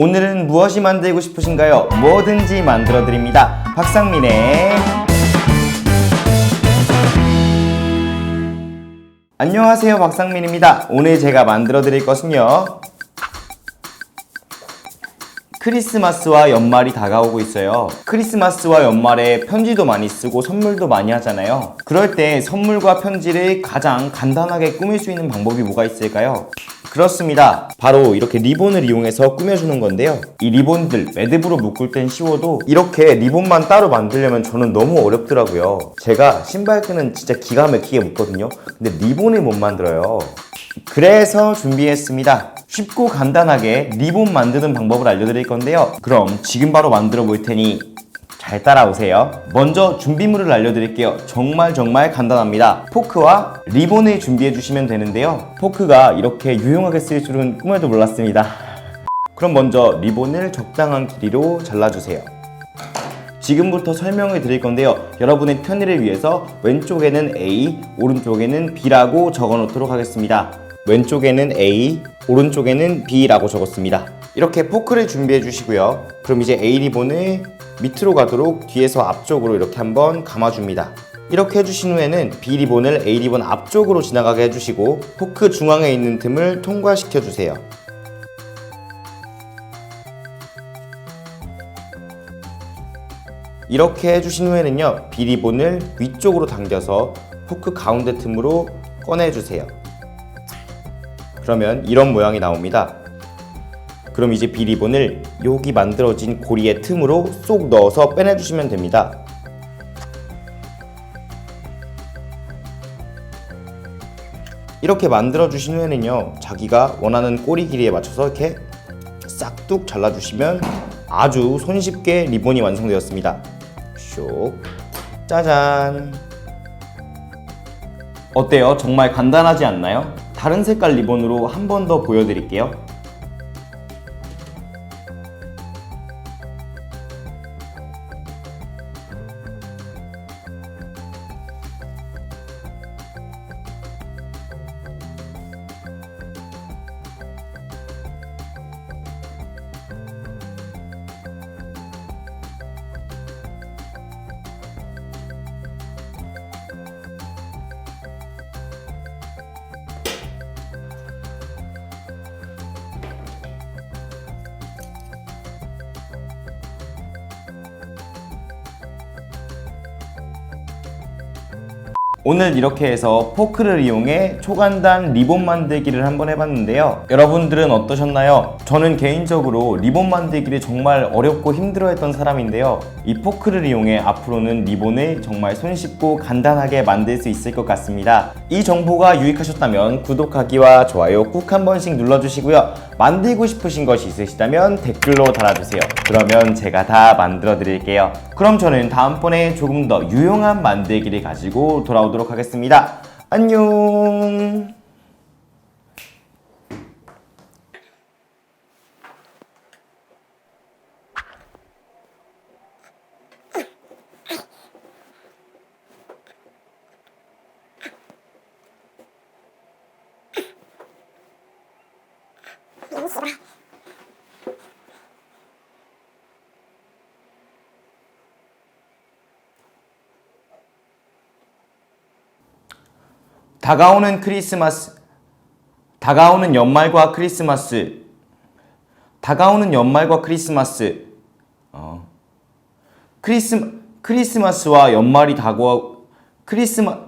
오늘은 무엇이 만들고 싶으신가요? 뭐든지 만들어 드립니다. 박상민의 안녕하세요. 박상민입니다. 오늘 제가 만들어 드릴 것은요. 크리스마스와 연말이 다가오고 있어요. 크리스마스와 연말에 편지도 많이 쓰고 선물도 많이 하잖아요. 그럴 때 선물과 편지를 가장 간단하게 꾸밀 수 있는 방법이 뭐가 있을까요? 그렇습니다. 바로 이렇게 리본을 이용해서 꾸며주는 건데요. 이 리본들 매듭으로 묶을 땐 쉬워도 이렇게 리본만 따로 만들려면 저는 너무 어렵더라고요. 제가 신발 끈은 진짜 기가 막히게 묶거든요. 근데 리본을 못 만들어요. 그래서 준비했습니다. 쉽고 간단하게 리본 만드는 방법을 알려드릴 건데요. 그럼 지금 바로 만들어 볼 테니 잘 따라오세요. 먼저 준비물을 알려드릴게요. 정말 정말 간단합니다. 포크와 리본을 준비해 주시면 되는데요. 포크가 이렇게 유용하게 쓰일 줄은 꿈에도 몰랐습니다. 그럼 먼저 리본을 적당한 길이로 잘라주세요. 지금부터 설명을 드릴 건데요. 여러분의 편의를 위해서 왼쪽에는 A, 오른쪽에는 B라고 적어 놓도록 하겠습니다. 왼쪽에는 A, 오른쪽에는 B라고 적었습니다. 이렇게 포크를 준비해 주시고요. 그럼 이제 A 리본을 밑으로 가도록 뒤에서 앞쪽으로 이렇게 한번 감아줍니다. 이렇게 해주신 후에는 B 리본을 A 리본 앞쪽으로 지나가게 해주시고 포크 중앙에 있는 틈을 통과시켜 주세요. 이렇게 해주신 후에는요 비리본을 위쪽으로 당겨서 포크 가운데 틈으로 꺼내주세요 그러면 이런 모양이 나옵니다 그럼 이제 비리본을 여기 만들어진 고리의 틈으로 쏙 넣어서 빼내주시면 됩니다. 이렇게 만들어 주신 후에는요 자기가 원하는 꼬리 길이에 맞춰서 이렇게 싹둑 잘라주시면 아주 손쉽게 리본이 완성되었습니다. 쇽. 짜잔. 어때요? 정말 간단하지 않나요? 다른 색깔 리본으로 한 번 더 보여드릴게요 오늘 이렇게 해서 포크를 이용해 초간단 리본 만들기를 한번 해봤는데요. 여러분들은 어떠셨나요? 저는 개인적으로 리본 만들기를 정말 어렵고 힘들어했던 사람인데요. 이 포크를 이용해 앞으로는 리본을 정말 손쉽고 간단하게 만들 수 있을 것 같습니다. 이 정보가 유익하셨다면 구독하기와 좋아요 꾹 한 번씩 눌러주시고요. 만들고 싶으신 것이 있으시다면 댓글로 달아주세요. 그러면 제가 다 만들어 드릴게요. 그럼 저는 다음번에 조금 더 유용한 만들기를 가지고 돌아오도록 하겠습니다. 안녕! 다가오는 크리스마스, 다가오는 연말과 크리스마스, 다가오는 연말과 크리스마스, 어, 크리스 크리스마스와 연말이 다가오 크리스마